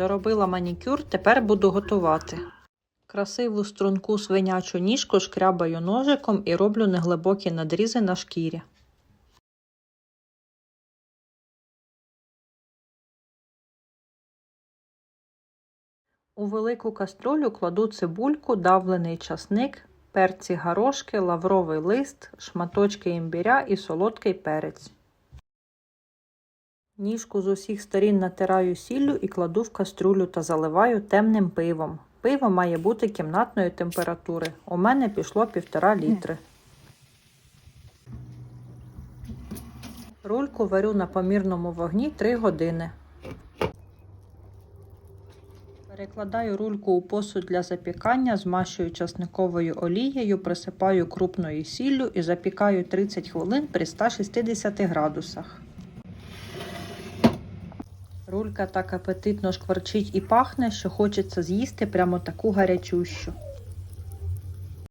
Доробила манікюр, тепер буду готувати. Красиву струнку свинячу ніжку шкрябаю ножиком і роблю неглибокі надрізи на шкірі. У велику каструлю кладу цибульку, давлений часник, перці горошки, лавровий лист, шматочки імбиря і солодкий перець. Ніжку з усіх сторін натираю сіллю і кладу в каструлю та заливаю темним пивом. Пиво має бути кімнатної температури. У мене пішло півтора літри. Рульку варю на помірному вогні 3 години. Перекладаю рульку у посуд для запікання, змащую часниковою олією, присипаю крупною сіллю і запікаю 30 хвилин при 160 градусах. Рулька так апетитно шкварчить і пахне, що хочеться з'їсти прямо таку гарячущу.